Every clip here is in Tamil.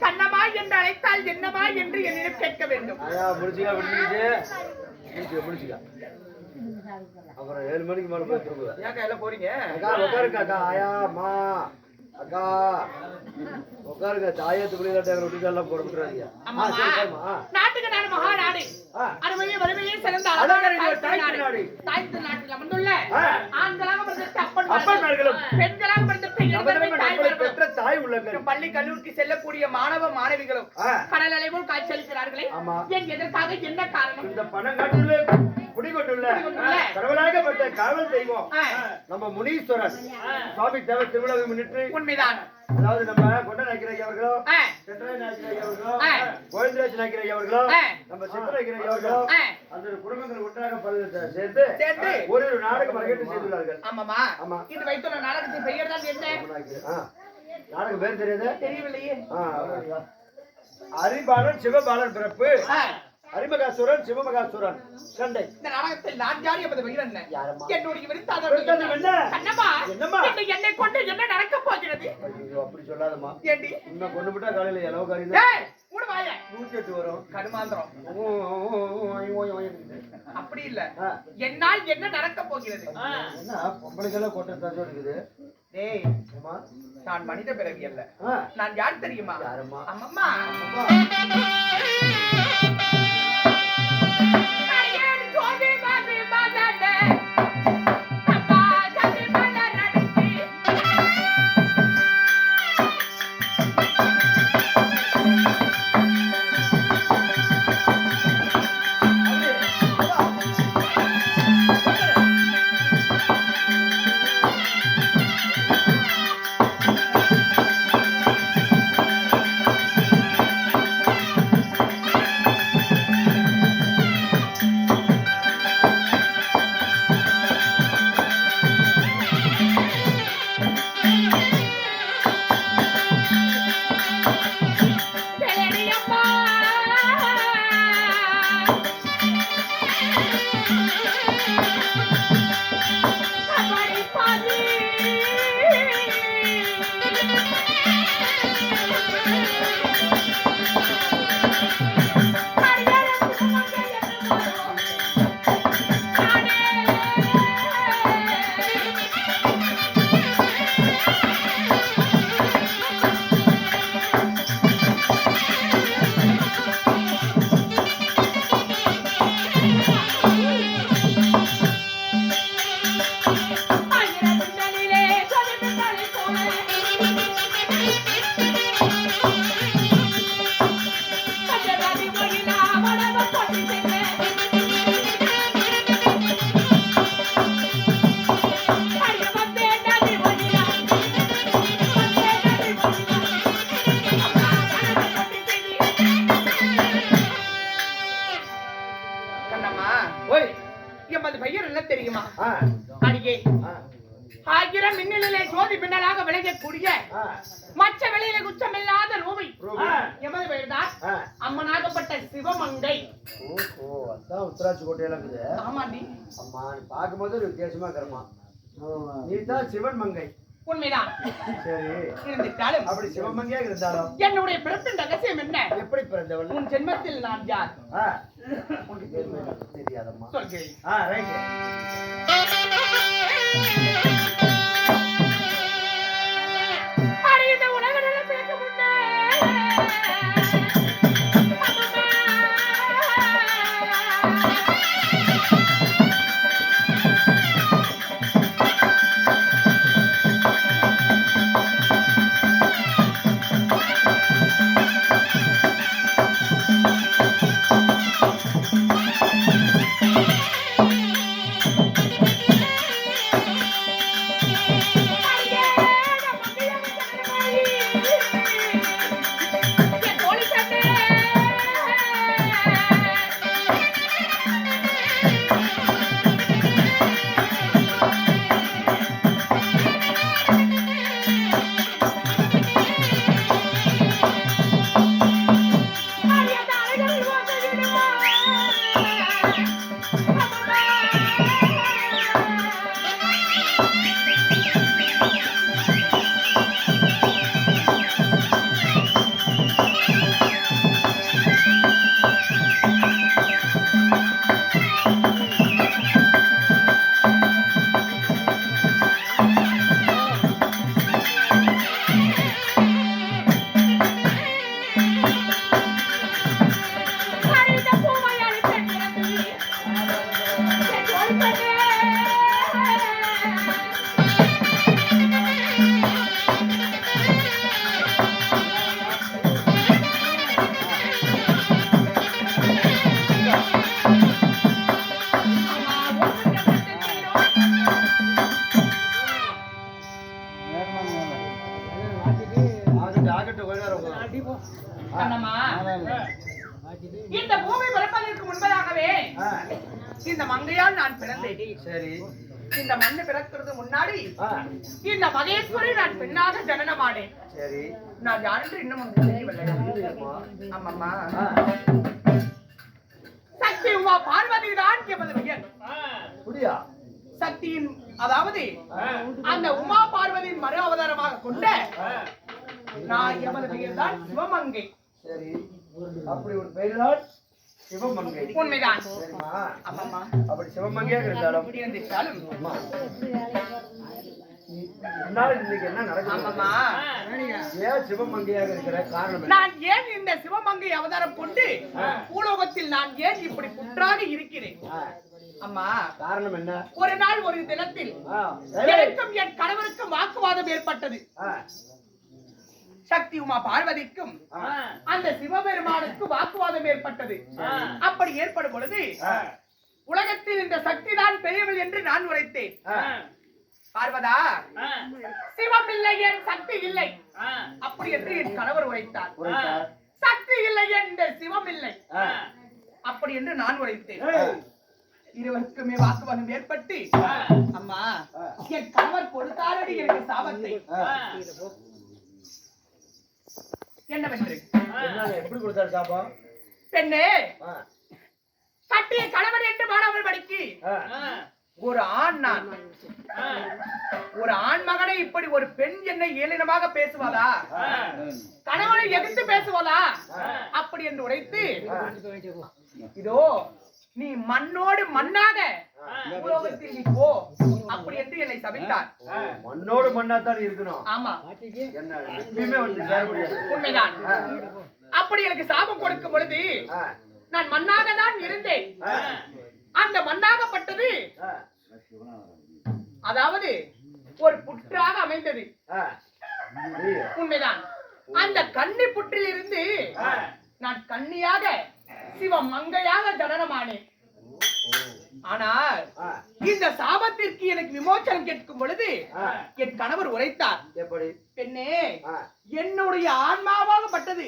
கண்ணமா என்று அழைத்தால் என்னமா என்று என்னிடம் கேட்க வேண்டும். முடிச்சுக்கா முடிஞ்சிச்சு முடிச்சுக்க அப்புறம் ஏழு மணிக்கு மேல போய் தூங்குவேன். ஏன் கையில போறீங்க? அக்கா உட்காருங்க அக்கா. ஆயா அம்மா அக்கா. உட்காருங்க தாயத்து குளியல விட்டு எல்லாம் போட விட்டுறாதீங்க. ஆ அம்மா சரி சரிம்மா. ஆ. நாட்டுக்கு நான் மகாநாடு. அருமையே வறுமையே சிறந்த அழகான நாடு. தாய்த்து நாட்டில் அமர்ந்துள்ள. ஆண்களாக பிறந்த அப்பன். பெண்களாக பெற்ற தாய் உள்ளங்கள் பள்ளி கல்லூரிக்கு செல்லக்கூடிய மாணவ மாணவிகளும். கடல் அலைவோல் காய்ச்சலிக்கிறார்களே ஆமா. ஏன் எதற்காக என்ன காரணம் இந்த பணங்காட்டுல குடிகொண்டுள்ள குடிகொண்டுள்ள. கடவுளாகப்பட்ட காவல் தெய்வம் ஆ. நம்ம முனீஸ்வரன் சுவாமி தேவ திருவிழாவை முன்னிட்டு உண்மைதான் அதாவது நம்ம கொண்ட நாய்க்கிரை அவர்களோ. கோவிந்தராஜ். நம்ம. அந்த குடும்பங்கள் ஒன்றாக சேர்த்து. ஒரு ஒரு நாடகம் அரங்கேற்றம் செய்துள்ளார்கள் ஆமாமா ஆமா. இது வைத்துள்ள நாடகத்தின் பெயர் தான் என்ன நாய்க்கிரை. ஆ. நாடகம் பேர் தெரியுது தெரியவில்லையே ஆ. அரிபாலன் சிவபாலன் பிறப்பு. அரிமகாசுரன் சிவமகாசுரன் சண்டை இந்த நாடகத்தில் நான் யார் என்பது யாரம்மா? என்னுடைய விருத்தாளர் விருத்தாளர் என்ன? கண்ணம்மா என்னம்மா? என்னை என்னை கொண்டு என்ன நடக்க போகிறது அப்படி சொல்லாதம்மா ஏண்டி இன்னும் கொண்டு விட்டா காலையில எலவு காரி ஏய் மூடு வாய நூற்றி எட்டு வரும் கடுமாந்திரம். அப்படி இல்ல. என்னால் என்ன நடக்க போகிறது என்ன பொம்பளைக்கெல்லாம் கொட்டை தச்சு இருக்குது டேய்? நான் மனித பிறவி அல்ல. நான் யார் தெரியுமா? அம்மம்மா பின்னலாக விளங்கக்கூடிய. மச்ச வெளியில குச்சமில்லாத ரூபி. எமது பெயர்தான். அம்மனாகப்பட்ட சிவமங்கை. ஓஹோ அதான் உத்தராட்சி கோட்டையெல்லாம் இருக்குது. ஆமாண்டி. அம்மா நீ பார்க்கும்போது ஒரு வித்தியாசமா இருக்கிறமா நீ தான் சிவன் மங்கை உண்மைதான் இருந்துட்டாலும் அப்படி சிவமங்கையா இருந்தாலும்? என்னுடைய பிறப்பின் ரகசியம் என்ன? எப்படி பிறந்தவள்? உன் ஜென்மத்தில் நான் யார். உனக்கு? தெரியாதம்மா. சொல்கிறேன். ஆ ரைட் இந்த பூமி பிறப்பதற்கு முன்பதாகவே இந்த மங்கையால் நான் பிறந்தேன். சரி. இந்த மண்ணு பிறக்கிறது முன்னாடி இந்த மகேஸ்வரி நான் பெண்ணாக ஜனனமானேன். சரி. நான் யாரென்று இன்னும் தெரியவில்லை. ஆமாம்மா. சக்தி உமா பார்வதி தான் எமது பெயர் அப்படியா? சக்தியின் அதாவது அந்த உமா பார்வதியின் மறு அவதாரமாக கொண்ட நான் எமது பெயர் தான் சிவமங்கை. சரி. அப்படி ஒரு பெயர்தான் சிவமங்கை உண்மைதான் அப்படி சிவமங்கையாக இருந்தாலும்? நான் ஏன் இந்த சிவமங்கை அவதாரம் கொண்டு பூலோகத்தில் நான் ஏன் இப்படி புற்றாக இருக்கிறேன்? அம்மா. காரணம் என்ன? ஒரு நாள் ஒரு தினத்தில். எனக்கும் என் கணவருக்கும் வாக்குவாதம் ஏற்பட்டது. சக்தி உமா பார்வதிக்கும் அந்த சிவபெருமானுக்கும் வாக்குவாதம் ஏற்பட்டது. அப்படி ஏற்படும் பொழுது உலகத்தில் இந்த சக்தி தான் பெரியவள் என்று நான் உரைத்தேன். பார்வதா சிவம் இல்லை என் சக்தி இல்லை. அப்படி என்று என் கணவர் உரைத்தார். சக்தி இல்லை என்ற சிவம் இல்லை. அப்படி என்று நான் உரைத்தேன். இருவருக்குமே வாக்குவாதம் ஏற்பட்டு அம்மா. என் கணவர் கொடுத்தாரடி எனக்கு சாபத்தை. என்னவென்று எப்படி கொடுத்தாரு சாபம்? பெண்ணே கணவர் என்று மாணவர்கள் படிக்கு. ஒரு ஆண் நான். ஒரு ஆண் மகனை இப்படி ஒரு பெண் என்னை ஏளினமாக பேசுவாளா? கணவனை எதிர்த்து பேசுவாளா? அப்படி என்று உரைத்து இதோ நீ மண்ணோடு மண்ணாக உலோகத்தில் நீ போ. அப்படி என்று என்னை சபித்தார். மண்ணோடு மண்ணாத்தான் இருக்கணும். ஆமா. என்ன எப்பயுமே வந்து சேர முடியாது. உண்மைதான். அப்படி எனக்கு சாபம் கொடுக்கும் பொழுது நான் மண்ணாக தான் இருந்தேன். அந்த மண்ணாகப்பட்டது அதாவது ஒரு புற்றாக அமைந்தது. உண்மைதான். அந்த கன்னி புற்றில் இருந்து நான் கன்னியாக சிவம் மங்கையாக ஜனனமானேன். ஆனால் இந்த சாபத்திற்கு எனக்கு விமோச்சனம் கேட்கும் பொழுது. என் கணவர் உரைத்தார். எப்படி? பெண்ணே என்னுடைய ஆன்மாவாகப்பட்டது.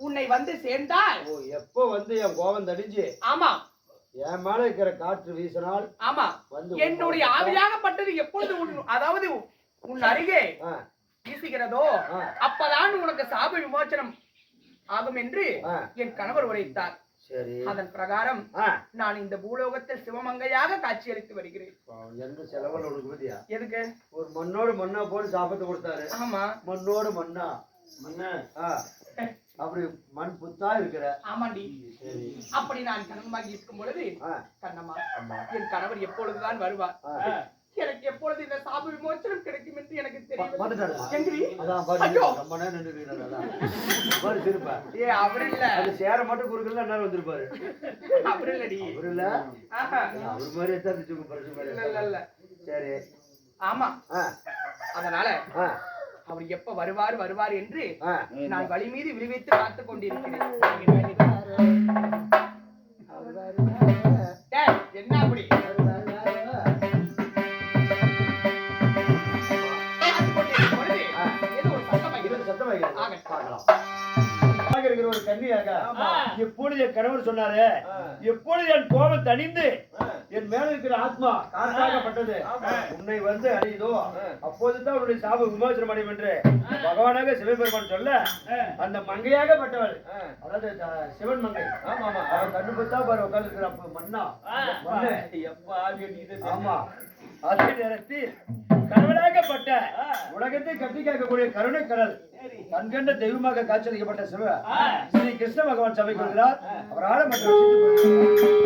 உன்னை வந்து சேர்ந்தால் ஓ எப்போ வந்து என் கோபம் தடிஞ்சு? ஆமா என் மேல இருக்கிற காற்று வீசினால் ஆமா வந்து என்னுடைய ஆவியாகப்பட்டது எப்பொழுது அதாவது உன் அருகே வீசுகிறதோ. அப்பதான் உனக்கு சாப விமோச்சனம் ஆகும் என்று. என் கணவர் உரைத்தார். அதன் பிரகாரம் நான் இந்த பூலோகத்தில் சிவமங்கையாக காட்சியளித்து வருகிறேன். எந்த செலவில் எதுக்கு? ஒரு மண்ணோடு மண்ணா போட்டு சாப்பிட்டு கொடுத்தாரு. ஆமா. மண்ணோடு மண்ணா. மண்ணா. அப்படி மண் புத்தா இருக்கிற. ஆமாண்டி. அப்படி நான் கணவனாகி இருக்கும் பொழுது கண்ணம்மா. என் கணவர் எப்பொழுதுதான் வருவார். எனக்கு எப்பொழுது இந்த சாப விமோச்சனம் கிடைக்கும் என்று எனக்கு தெரியும். ஏ அவர் இல்ல. அது சேர மட்டும் குறுக்கல நேரம் வந்திருப்பாரு. அவர் இல்லடி. அவரு இல்ல. அவர் மாதிரி எத்தனை வச்சுக்கோ, பரிசு மாதிரி. இல்ல இல்ல சரி. ஆமா. அதனால அவர் எப்ப வருவார் வருவார் என்று. நான் வழி மீது விழிவைத்து பார்த்துக் கொண்டிருக்கிறேன். என்ன அப்படி? கன்னியாக எப்பொழுது என் கணவர் சொன்னாரு எப்பொழுது என் கோபம் தணிந்து என் மேல இருக்கிற ஆத்மா காத்தாகப்பட்டது உன்னை வந்து அடையுதோ அப்போதுதான் உன்னுடைய சாப விமோசனம் அடையும் என்று பகவானாக சிவபெருமான் சொல்ல அந்த மங்கையாகப்பட்டவள் அதாவது சிவன் மங்கை. ஆமா ஆமா அவன் கண்ணு பார்த்தா பாரு உட்கார்ந்து இருக்கிற மண்ணு. ஆமா. அதே நேரத்தில் கடவுளாகப்பட்ட உலகத்தை கட்டி காக்கக்கூடிய கருணை கடல் கண்கண்ட தெய்வமாக காட்சியளிக்கப்பட்ட சிவ ஸ்ரீ கிருஷ்ண பகவான் சபைக்கு வருகிறார். அவரால் மற்ற